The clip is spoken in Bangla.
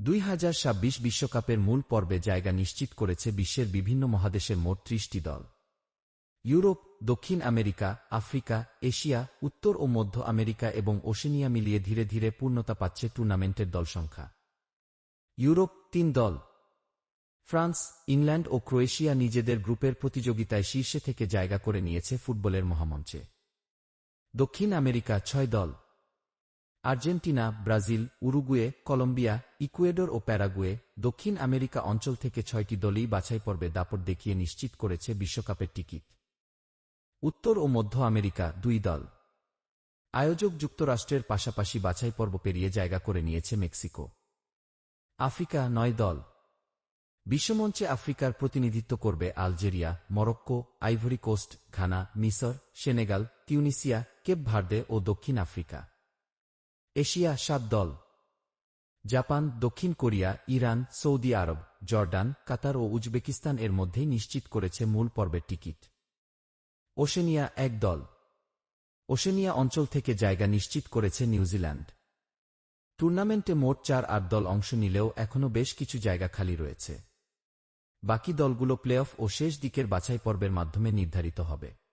দুই বিশ্বকাপের মূল পর্বে জায়গা নিশ্চিত করেছে বিশ্বের বিভিন্ন মহাদেশের মোট ত্রিশটি দল। ইউরোপ, দক্ষিণ আমেরিকা, আফ্রিকা, এশিয়া, উত্তর ও মধ্য আমেরিকা এবং ওশেনিয়া মিলিয়ে ধীরে ধীরে পূর্ণতা পাচ্ছে টুর্নামেন্টের দল সংখ্যা। ইউরোপ, তিন দল। ফ্রান্স, ইংল্যান্ড ও ক্রোয়েশিয়া নিজেদের গ্রুপের প্রতিযোগিতায় শীর্ষে থেকে জায়গা করে নিয়েছে ফুটবলের মহামঞ্চে। দক্ষিণ আমেরিকা, ছয় দল। Argentina, Brazil, Uruguay, Colombia, Ecuador ও প্যারাগুয়ে দক্ষিণ আমেরিকা অঞ্চল থেকে ছয়টি দলই বাছাই পর্বে দাপট দেখিয়ে নিশ্চিত করেছে বিশ্বকাপের টিকিট। উত্তর ও মধ্য আমেরিকা দুই দল। আয়োজক যুক্তরাষ্ট্রের পাশাপাশি বাছাই পর্ব পেরিয়ে জায়গা করে নিয়েছে মেক্সিকো। আফ্রিকা নয় দল। বিশ্বমঞ্চে আফ্রিকার প্রতিনিধিত্ব করবে Algeria, Morocco, Ivory Coast, Ghana, মিসর, সেনেগাল, তিউনিসিয়া, কেপ ভার্দে ও দক্ষিণ আফ্রিকা। এশিয়া সাত দল। জাপান, দক্ষিণ কোরিয়া, ইরান, সৌদি আরব, জর্ডান, কাতার ও উজবেকিস্তান এর মধ্যেই নিশ্চিত করেছে মূল পর্বের টিকিট। ওশেনিয়া এক দল। ওশেনিয়া অঞ্চল থেকে জায়গা নিশ্চিত করেছে নিউজিল্যান্ড। টুর্নামেন্টে মোট চার আট দল অংশ নিলেও এখনও বেশ কিছু জায়গা খালি রয়েছে। বাকি দলগুলো প্লে অফ ও শেষ দিকের বাছাই পর্বের মাধ্যমে নির্ধারিত হবে।